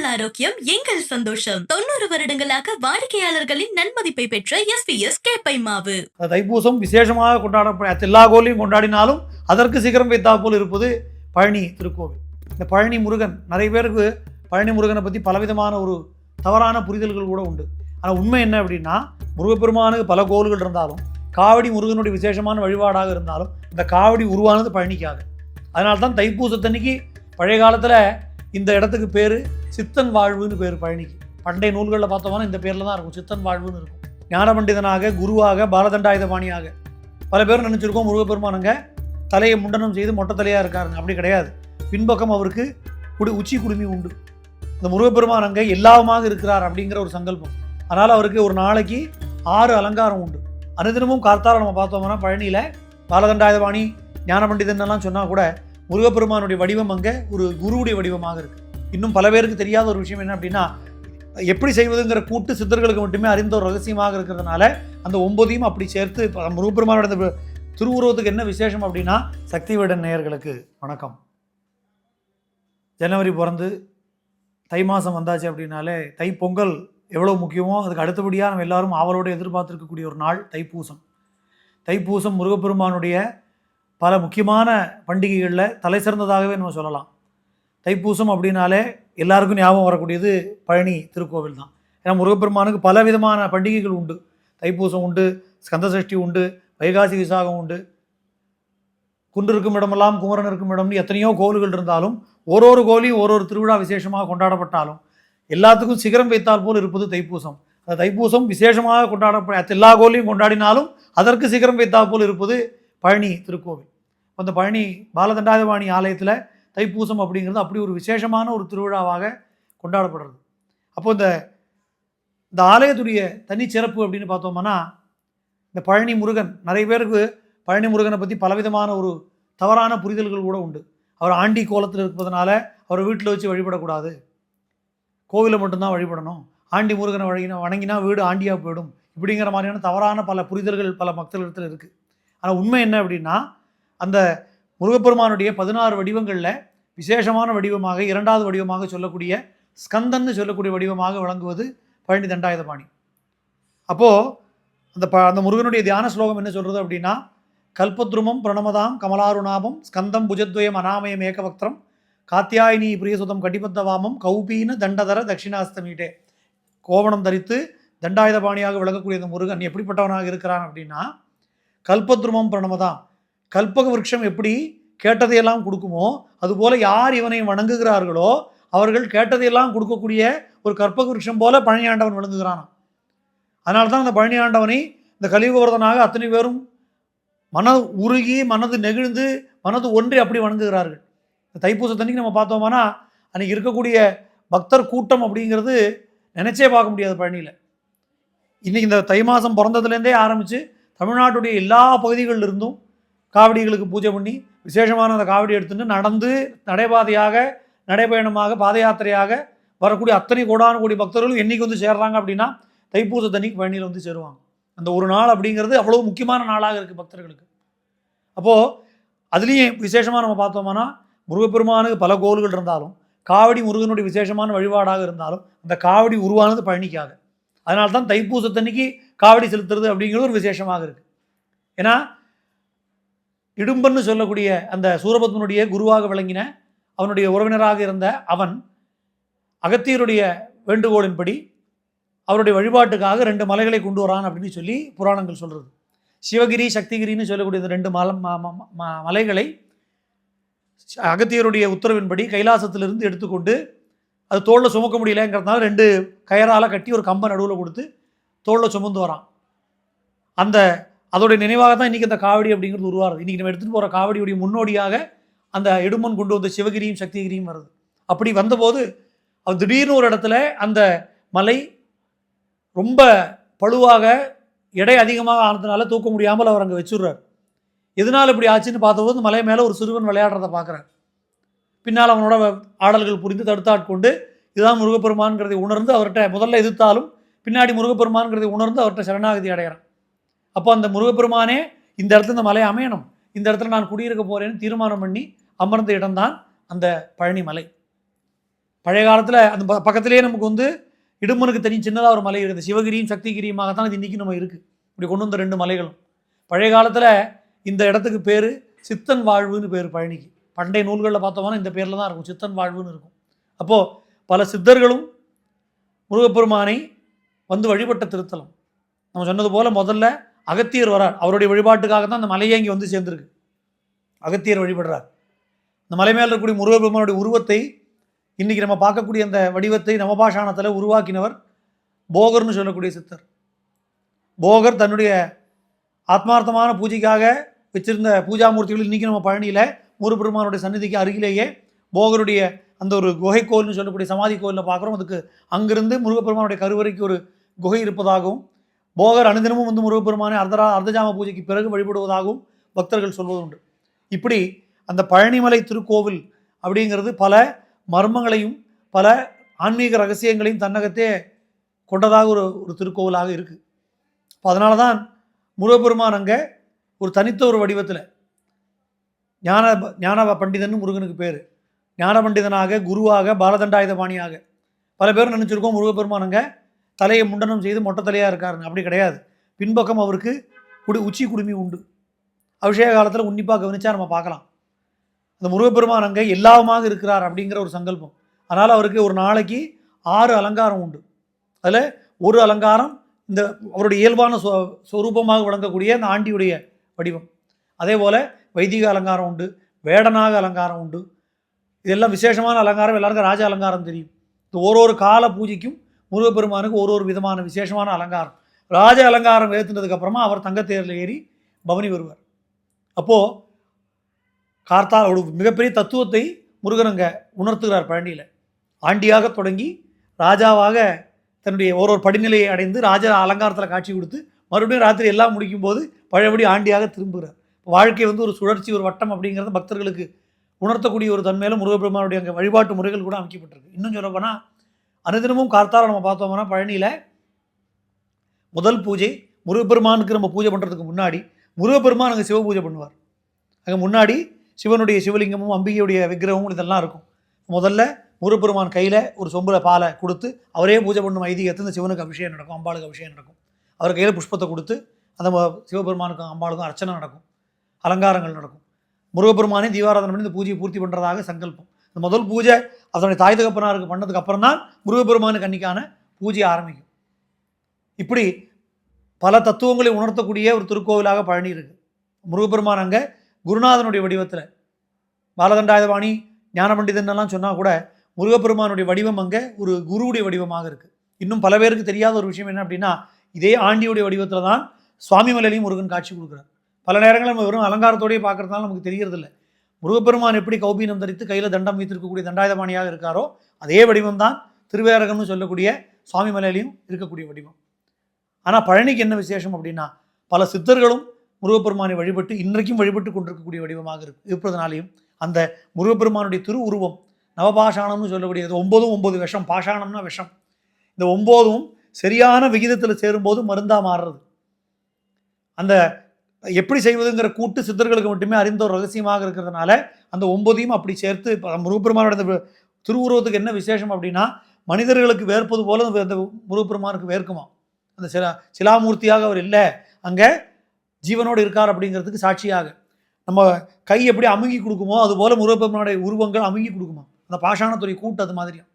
உங்கள் ஆரோக்கியம் எங்கள் சந்தோஷம். தொண்ணூறு வருடங்களாக வாடிக்கையாளர்களின் நன்மதிப்பை பெற்ற எஸ் பி எஸ் கேப்பை மாவு தைப்பூசம் விசேஷமாக கொண்டாடப்பட எல்லா கோயிலையும் கொண்டாடினாலும் அதற்கு சிகரம் வைத்தா போல் இருப்பது பழனி திருக்கோவில். இந்த பழனி முருகன் நிறைய பேருக்கு பழனி முருகனை பற்றி பலவிதமான ஒரு தவறான புரிதல்கள் கூட உண்டு. ஆனால் உண்மை என்ன அப்படின்னா முருகப்பெருமானுக்கு பல கோவில்கள் இருந்தாலும் காவடி முருகனுடைய விசேஷமான வழிபாடாக இருந்தாலும் இந்த காவடி உருவானது பழனிக்காக. அதனால தான் தைப்பூசத்தன்னைக்கு பழைய காலத்தில் இந்த இடத்துக்கு பேர் சித்தன் வாழ்வுன்னு பேர் பழனிக்கு பண்டைய நூல்களில் பார்த்தோம்னா இந்த பேரில் தான் இருக்கும். சித்தன் வாழ்வுன்னு இருக்கும். ஞானபண்டிதனாக குருவாக பாலதண்டாயுதபாணியாக. பல பேர் நினச்சிருக்கோம் முருகப்பெருமானுங்க தலையை முண்டனம் செய்து மொட்டை தலையாக இருக்காருங்க. அப்படி கிடையாது. பின்பக்கம் அவருக்கு குடி உச்சி குடுமி உண்டு. இந்த முருகப்பெருமான் அங்கே எல்லாவுமாக இருக்கிறார் அப்படிங்கிற ஒரு சங்கல்பம். அதனால் அவருக்கு ஒரு நாளைக்கு ஆறு அலங்காரம் உண்டு. அனுதினமும் கார்த்தால நம்ம பார்த்தோம்னா பழனியில் பாலதண்டாயுதபாணி ஞான எல்லாம் சொன்னால் கூட முருகப்பெருமானுடைய வடிவம் அங்கே ஒரு குருவுடைய வடிவமாக இருக்குது இன்னும் பல பேருக்கு தெரியாத ஒரு விஷயம் என்ன அப்படின்னா எப்படி செய்வதுங்கிற கூட்டு சித்தர்களுக்கு மட்டுமே அறிந்த ஒரு ரகசியமாக இருக்கிறதுனால அந்த ஒன்பதையும் அப்படி சேர்த்து முருகப்பெருமானோட திருவுருவத்துக்கு என்ன விசேஷம் அப்படின்னா சக்திவேடன் நேயர்களுக்கு வணக்கம். ஜனவரி பிறந்து தை மாதம் வந்தாச்சு அப்படின்னாலே தை பொங்கல் எவ்வளோ முக்கியமோ அதுக்கு அடுத்தபடியாக நம்ம எல்லாரும் ஆவலோடு எதிர்பார்த்துருக்கக்கூடிய ஒரு நாள் தைப்பூசம் தைப்பூசம் முருகப்பெருமானுடைய பல முக்கியமான பண்டிகைகளில் தலை சிறந்ததாகவே நம்ம சொல்லலாம். தைப்பூசம் அப்படின்னாலே எல்லாருக்கும் ஞாபகம் வரக்கூடியது பழனி திருக்கோவில் தான். ஏன்னா முருகப்பெருமானுக்கு பல விதமான பண்டிகைகள் உண்டு. தைப்பூசம் உண்டு ஸ்கந்தசஷ்டி உண்டு வைகாசி விசாகம் உண்டு. குன்று இருக்கும் இடமெல்லாம் குமரன் இருக்கும் இடம்னு எத்தனையோ கோவில்கள் இருந்தாலும் ஒரு ஒரு கோவிலையும் ஒரு ஒரு திருவிழா விசேஷமாக கொண்டாடப்பட்டாலும் எல்லாத்துக்கும் சிகரம் வைத்தால் போல் இருப்பது தைப்பூசம். அந்த தைப்பூசம் விசேஷமாக கொண்டாடப்பட எல்லா கோவிலையும் கொண்டாடினாலும் அதற்கு சிகரம் வைத்தால் போல் இருப்பது பழனி திருக்கோவில். அந்த பழனி பாலதண்டாதவாணி ஆலயத்தில் தைப்பூசம் அப்படிங்கிறது அப்படி ஒரு விசேஷமான ஒரு திருவிழாவாக கொண்டாடப்படுறது. அப்போ இந்த இந்த ஆலயத்துடைய தனிச்சிறப்பு அப்படின்னு பார்த்தோம்னா இந்த பழனி முருகன் நிறைய பேருக்கு பழனி முருகனை பற்றி பலவிதமான ஒரு தவறான புரிதல்கள் கூட உண்டு. அவர் ஆண்டி கோலத்தில் இருப்பதனால அவரை வீட்டில் வச்சு வழிபடக்கூடாது. கோவிலில் மட்டும்தான் வழிபடணும். ஆண்டி முருகனை வழங்கினா வணங்கினா வீடு ஆண்டியாக போயிடும். இப்படிங்கிற மாதிரியான தவறான பல புரிதல்கள் பல மக்களிடத்தில் இருக்குது ஆனால் உண்மை என்ன அப்படின்னா அந்த முருகப்பெருமானுடைய பதினாறு வடிவங்களில் விசேஷமான வடிவமாக இரண்டாவது வடிவமாக சொல்லக்கூடிய ஸ்கந்தன்னு சொல்லக்கூடிய வடிவமாக விளங்குவது பழனி தண்டாயுதபாணி அப்போது அந்த ப அந்த முருகனுடைய தியான ஸ்லோகம் என்ன சொல்கிறது அப்படின்னா கல்பத்ருமம் பிரணமதாம் கமலாருணாபம் ஸ்கந்தம் புஜத்வயம் அனாமயம் ஏகவக்திரம் காத்தியாயினி பிரியசுதம் கட்டிபத்தவாமம் கௌபீன தண்டதர தட்சிணாஸ்தமீட்டே. கோவணம் தரித்து தண்டாயுதபாணியாக விளங்கக்கூடிய இந்த முருகன் எப்படிப்பட்டவனாக இருக்கிறான் அப்படின்னா கல்பத்ருமம் பிரணமதாம். கல்பக விருட்சம் எப்படி கேட்டதையெல்லாம் கொடுக்குமோ? அதுபோல யார் இவனை வணங்குகிறார்களோ அவர்கள் கேட்டதையெல்லாம் கொடுக்கக்கூடிய ஒரு கற்பக விருஷம் போல பழனி ஆண்டவன் விளங்குகிறானாம். அதனால தான் அந்த பழனி ஆண்டவனை இந்த கலியுகவர்தனாக அத்தனை பேரும் மன உருகி மனது நெகிழ்ந்து மனது ஒன்றி அப்படி வணங்குகிறார்கள். இந்த தைப்பூசத்தன்னைக்கு நம்ம பார்த்தோம்னா அன்றைக்கி இருக்கக்கூடிய பக்தர் கூட்டம் அப்படிங்கிறது நினச்சே பார்க்க முடியாது பழனியில். இன்றைக்கி இந்த தை மாதம் பிறந்ததுலேருந்தே ஆரம்பித்து தமிழ்நாட்டுடைய எல்லா பகுதிகளில் இருந்தும் காவடிகளுக்கு பூஜை பண்ணி விசேஷமான அந்த காவடி எடுத்துட்டு நடந்து நடைபாதையாக நடைபயணமாக பாத யாத்திரையாக வரக்கூடிய அத்தனை கோடான கோடி பக்தர்களும் என்னைக்கு வந்து சேர்றாங்க அப்படின்னா தைப்பூசத்தன்னைக்கு பழனியில் வந்து சேருவாங்க. அந்த ஒரு நாள் அப்படிங்கிறது அவ்வளோ முக்கியமான நாளாக இருக்குது பக்தர்களுக்கு. அப்போது அதுலேயும் விசேஷமாக நம்ம பார்த்தோம்னா முருகப்பெருமானுக்கு பல கோல்கள் இருந்தாலும் காவடி முருகனுடைய விசேஷமான வழிபாடாக இருந்தாலும் அந்த காவடி உருவானது பழனிக்காக. அதனால தான் தைப்பூசத்தன்னைக்கு காவடி செலுத்துறது அப்படிங்கிறது ஒரு விசேஷமாக இருக்குது ஏன்னா இடும்பன்னு சொல்லக்கூடிய அந்த சூரபத்மனுடைய குருவாக விளங்கின அவனுடைய உறவினராக இருந்த அவன் அகத்தியருடைய வேண்டுகோளின்படி அவருடைய வழிபாட்டுக்காக ரெண்டு மலைகளை கொண்டு வரான் அப்படின்னு சொல்லி புராணங்கள் சொல்கிறது சிவகிரி சக்திகிரின்னு சொல்லக்கூடிய இந்த ரெண்டு மலம் ம- மலைகளை அகத்தியருடைய உத்தரவின்படி கைலாசத்திலிருந்து எடுத்துக்கொண்டு அது தோளில் சுமக்க முடியலங்கிறதுனால ரெண்டு கயரால் கட்டி ஒரு கம்பை நடுவில் கொடுத்து தோளில் சுமந்து வரான். அந்த அதோடைய நினைவாக தான் இன்றைக்கி அந்த காவடி அப்படிங்கிறது உருவாகுது இன்றைக்கி நம்ம எடுத்துகிட்டு போகிற காவடியுடைய முன்னோடியாக அந்த எடுமன் கொண்டு வந்த சிவகிரியும் சக்திகிரியும் வருது. அப்படி வந்தபோது அவர் திடீர்னு ஒரு இடத்துல அந்த மலை ரொம்ப பழுவாக எடை அதிகமாக ஆனதுனால தூக்க முடியாமல் அவர் அங்கே வச்சுடுறார். எதனால் இப்படி ஆச்சுன்னு பார்த்தபோது மலை மேலே ஒரு சிறுவன் விளையாடுறத பார்க்குறார். பின்னால் அவனோட ஆடல்கள் புரிந்து தடுத்தாட்கொண்டு இதுதான் முருகப்பெருமான்கிறதை உணர்ந்து அவர்கிட்ட முதல்ல எதிர்த்தாலும் பின்னாடி முருகப்பெருமான்கிறதை உணர்ந்து அவர்கிட்ட சரணாகதி அடைகிறான். அப்போ அந்த முருகப்பெருமானே இந்த இடத்துல இந்த மலை அமையணும். இந்த இடத்துல நான் குடியிருக்க போகிறேன்னு தீர்மானம் பண்ணி அமர்ந்த இடம்தான் அந்த பழனி மலை. பழைய காலத்தில் அந்த ப- பக்கத்திலேயே நமக்கு வந்து இடுமனுக்கு தனி சின்னதாக ஒரு மலை இருக்குது. சிவகிரியும் சக்திகிரியுமாகத்தான் இது இன்றைக்கி நம்ம இருக்குது இப்படி கொண்டு வந்த ரெண்டு மலைகளும். பழைய காலத்தில் இந்த இடத்துக்கு பேர் சித்தன் வாழ்வுன்னு பேர் பழனிக்கு. பண்டைய நூல்களில் பார்த்தோம்னா இந்த பேரில் தான் இருக்கும். சித்தன் வாழ்வுன்னு இருக்கும். அப்போது பல சித்தர்களும் முருகப்பெருமானை வந்து வழிபட்ட திருத்தலம். நம்ம சொன்னது போல் முதல்ல அகத்தியர் வரார். அவருடைய வழிபாட்டுக்காக தான் அந்த மலையே இங்கே வந்து சேர்ந்துருக்கு. அகத்தியர் வழிபடுறார். இந்த மலை மேல் இருக்கக்கூடிய முருகபெருமானுடைய உருவத்தை இன்றைக்கி நம்ம பார்க்கக்கூடிய அந்த வடிவத்தை நவபாஷாணத்தில் உருவாக்கினவர் போகர்னு சொல்லக்கூடிய சித்தர். போகர் தன்னுடைய ஆத்மார்த்தமான பூஜைக்காக வச்சிருந்த பூஜாமூர்த்திகள் இன்றைக்கி நம்ம பழனியில் முருகப்பெருமானுடைய சந்நிதிக்கு அருகிலேயே போகருடைய அந்த ஒரு குகை கோயில்னு சொல்லக்கூடிய சமாதி கோயிலில் பார்க்குறோம். அதுக்கு அங்கிருந்து முருகப்பெருமானுடைய கருவறைக்கு ஒரு குகை இருப்பதாகவும் போகர் அனுதினமும் வந்து முருகப்பெருமானை அர்த்தரா அர்த்தஜாம பூஜைக்கு பிறகு வழிபடுவதாகவும் பக்தர்கள் சொல்வது உண்டு இப்படி அந்த பழனிமலை திருக்கோவில் அப்படிங்கிறது பல மர்மங்களையும் பல ஆன்மீக ரகசியங்களையும் தன்னகத்தே கொண்டதாக ஒரு ஒரு திருக்கோவிலாக இருக்குது இப்போ அதனால தான் முருகப்பெருமான் அங்கே ஒரு தனித்த ஒரு வடிவத்தில் ஞான ஞான பண்டிதன் முருகனுக்கு பேர். ஞான பண்டிதனாக குருவாக பாலதண்டாயுத பாணியாக பல பேர் நினச்சிருக்கோம் முருகப்பெருமான் அங்கே தலையை முண்டனம் செய்து மொட்டை தலையாக இருக்காருன்னு. அப்படி கிடையாது. பின்பக்கம் அவருக்கு குடி உச்சி குடுமி உண்டு. அபிஷேக காலத்தில் உன்னிப்பாக கவனிச்சா நம்ம பார்க்கலாம். அந்த முருகப்பெருமான் அங்கே எல்லாமாக இருக்கிறார் அப்படிங்கிற ஒரு சங்கல்பம். அதனால் அவருக்கு ஒரு நாளைக்கு ஆறு அலங்காரம் உண்டு. அதில் ஒரு அலங்காரம் இந்த அவருடைய இயல்பான சொ சொரூபமாக விளங்கக்கூடிய அந்த ஆண்டியுடைய வடிவம். அதே போல் வைதிக அலங்காரம் உண்டு வேடனாக அலங்காரம் உண்டு. இதெல்லாம் விசேஷமான அலங்காரம். எல்லாருக்கும் ராஜ அலங்காரம் தெரியும். இந்த ஒரு ஒரு கால பூஜைக்கும் முருகப்பெருமானுக்கு ஒரு ஒரு விதமான விசேஷமான அலங்காரம். ராஜ அலங்காரம் ஏற்றுனதுக்கப்புறமா அவர் தங்கத்தேரில் ஏறி பவனி வருவார். அப்போது கார்த்தால் ஒரு மிகப்பெரிய தத்துவத்தை முருகனங்க உணர்த்துகிறார் பழனியில். ஆண்டியாக தொடங்கி ராஜாவாக தன்னுடைய ஒரு ஒரு படிநிலையை அடைந்து ராஜா அலங்காரத்தில் காட்சி கொடுத்து மறுபடியும் ராத்திரி எல்லாம் முடிக்கும் போது பழையபடி ஆண்டியாக திரும்புகிறார். வாழ்க்கை வந்து ஒரு சுழற்சி ஒரு வட்டம் அப்படிங்கிறது பக்தர்களுக்கு உணர்த்தக்கூடிய ஒரு தன்மையில் முருகப்பெருமானுடைய அங்கே வழிபாட்டு முறைகள் கூட அமைக்கப்பட்டிருக்கு. இன்னும் சொல்லப்போனால் அனுதினமும் கார்த்தால நம்ம பார்த்தோம்னா பழனியில் முதல் பூஜை முருகப்பெருமானுக்கு நம்ம பூஜை பண்ணுறதுக்கு முன்னாடி முருகப்பெருமான் அங்கே சிவ பூஜை பண்ணுவார். அங்கே முன்னாடி சிவனுடைய சிவலிங்கமும் அம்பிகையுடைய விக்கிரகமும் இதெல்லாம் இருக்கும். முதல்ல முருகப்பெருமான் கையில் ஒரு சொம்புல பாலை கொடுத்து அவரே பூஜை பண்ணும் ஐதீகத்தை இந்த சிவனுக்கு அபிஷேகம் நடக்கும் அம்பாளுக்கு அபிஷேகம் நடக்கும். அவர் கையில் புஷ்பத்தை கொடுத்து அந்த சிவபெருமானுக்கும் அம்பாளுக்கும் அர்ச்சனை நடக்கும். அலங்காரங்கள் நடக்கும். முருகப்பெருமானே தீபாராதனை பண்ணி இந்த பூஜையை பூர்த்தி பண்ணுறதாக சங்கல்பம். இந்த முதல் பூஜை அதனுடைய தாய் தகப்பனாருக்கு பண்ணதுக்கு அப்புறம் தான் முருகப்பெருமானுக்கு அன்னைக்கான பூஜை ஆரம்பிக்கும். இப்படி பல தத்துவங்களை உணர்த்தக்கூடிய ஒரு திருக்கோவிலாக பழனி இருக்கு முருகப்பெருமான் அங்கே குருநாதனுடைய வடிவத்தில் பாலதண்டாயதவாணி ஞான பண்டிதன் எல்லாம் சொன்னால் கூட முருகப்பெருமானுடைய வடிவம் அங்கே ஒரு குருவுடைய வடிவமாக இருக்குது இன்னும் பல பேருக்கு தெரியாத ஒரு விஷயம் என்ன அப்படின்னா இதே ஆண்டியுடைய வடிவத்தில் தான் சுவாமி மலையிலையும் முருகன் காட்சி கொடுக்குறார். பல நேரங்களில் நம்ம வெறும் அலங்காரத்தோடய பார்க்குறதுனால நமக்கு தெரியறதில்ல. முருகப்பெருமான் எப்படி கௌபீனம் தரித்து கையில் தண்டம் வைத்திருக்கக்கூடிய தண்டாயுதபாணியாக இருக்காரோ அதே வடிவம் தான் திருவேரகம்னு சொல்லக்கூடிய சுவாமி மலையிலையும் இருக்கக்கூடிய வடிவம். ஆனால் பழனிக்கு என்ன விசேஷம் அப்படின்னா பல சித்தர்களும் முருகப்பெருமானை வழிபட்டு இன்றைக்கும் வழிபட்டு கொண்டிருக்கக்கூடிய வடிவமாக இருக்கு. இருப்பதனாலையும் அந்த முருகப்பெருமானுடைய திரு உருவம் நவபாஷாணம்னு சொல்லக்கூடியது ஒம்பதும் ஒம்பது விஷம் பாஷாணம்னா விஷம். இந்த ஒம்போதும் சரியான விகிதத்தில் சேரும்போது மருந்தாக மாறுறது. அந்த எப்படி செய்வதுங்கிற கூட்டு சித்தர்களுக்கு மட்டுமே அறிந்த ஒரு ரகசியமாக இருக்கிறதுனால அந்த ஒம்பதையும் அப்படி சேர்த்து இப்ப முருகப்பெருமானோட திருவுருவத்துக்கு என்ன விசேஷம் அப்படின்னா மனிதர்களுக்கு வேர்ப்பது போல அந்த முருகப்பெருமானுக்கு வேர்க்குமா அந்த சிலா சிலாமூர்த்தியாக அவர் இல்லை அங்கே ஜீவனோடு இருக்கார் அப்படிங்கிறதுக்கு சாட்சியாக. நம்ம கை எப்படி அமுங்கி கொடுக்குமோ அதுபோல் முருகப்பெருமானுடைய உருவங்கள் அமுங்கி கொடுக்குமா அந்த பாஷாணத்துறை கூட்டு அது மாதிரியும்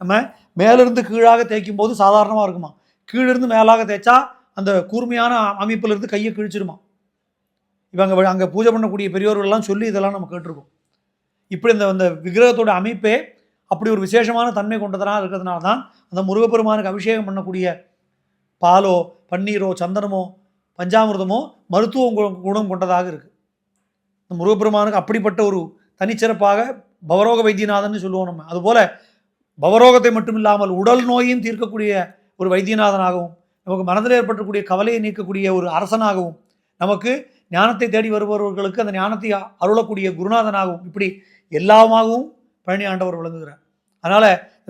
நம்ம மேலிருந்து கீழாக தேய்க்கும் போது சாதாரணமாக இருக்குமா கீழிருந்து மேலாக தேய்ச்சா அந்த கூர்மையான அமைப்பிலிருந்து கையை கிழிச்சிருமா? இவங்க அங்கே பூஜை பண்ணக்கூடிய பெரியோர்கள்லாம் சொல்லி இதெல்லாம் நம்ம கேட்டிருக்கோம். இப்படி இந்த அந்த விக்கிரகத்தோட அமைப்பே அப்படி ஒரு விசேஷமான தன்மை கொண்டதனால் இருக்கிறதுனால தான் அந்த முருகப்பெருமானுக்கு அபிஷேகம் பண்ணக்கூடிய பாலோ பன்னீரோ சந்தனமோ பஞ்சாமிர்தமோ மருத்துவ கு- குணம் கொண்டதாக இருக்குது இந்த முருகப்பெருமானுக்கு அப்படிப்பட்ட ஒரு தனிச்சிறப்பாக பவரோக வைத்தியநாதன் சொல்லுவோம் நம்ம. அதுபோல் பவரோகத்தை மட்டும் இல்லாமல் உடல் நோயையும் தீர்க்கக்கூடிய ஒரு வைத்தியநாதனாகவும் நமக்கு மனதில் ஏற்பட்டக்கூடிய கவலையை நீக்கக்கூடிய ஒரு அரசனாகவும் நமக்கு ஞானத்தை தேடி வருபவர்களுக்கு அந்த ஞானத்தை அருளக்கூடிய குருநாதனாகவும் இப்படி எல்லாமாகவும் பழனி ஆண்டவர் விளங்குகிறார். அதனால்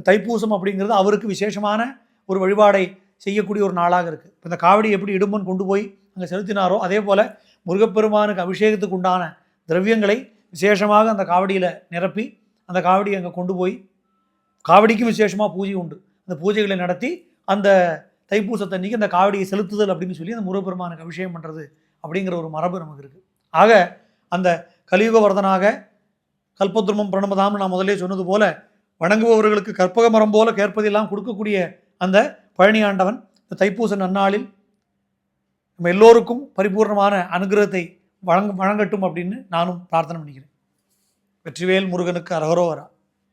தைப்பூசம் அப்படிங்கிறது அவருக்கு விசேஷமான ஒரு வழிபாடை செய்யக்கூடிய ஒரு நாளாக இருக்குது இப்போ இந்த காவடி எப்படி இடும்பன் கொண்டு போய் அங்கே செலுத்தினாரோ அதே போல் முருகப்பெருமானுக்கு அபிஷேகத்துக்கு உண்டான திரவியங்களை விசேஷமாக அந்த காவடியில் நிரப்பி அந்த காவடியை அங்கே கொண்டு போய் காவடிக்கும் விசேஷமாக பூஜை உண்டு. அந்த பூஜைகளை நடத்தி அந்த தைப்பூசத்தன்னைக்கு அந்த காவடியை செலுத்துதல் அப்படின்னு சொல்லி அந்த முருகப்பெருமானுக்கு அபிஷேகம் பண்ணுறது அப்படிங்கிற ஒரு மரபு நமக்கு இருக்குது ஆக அந்த கலியுக வரதனாக கல்பத்ருமம் பிரணமதாம்னு நான் முதலே சொன்னது போல வணங்குபவர்களுக்கு கற்பக மரம் போல கேட்பதெல்லாம் கொடுக்கக்கூடிய அந்த பழனி ஆண்டவன் இந்த தைப்பூச நன்னாளில் நம்ம எல்லோருக்கும் பரிபூர்ணமான அனுகிரகத்தை வழங்க வழங்கட்டும் அப்படின்னு நானும் பிரார்த்தனை பண்ணிக்கிறேன். வெற்றிவேல் முருகனுக்கு அரகரோவரா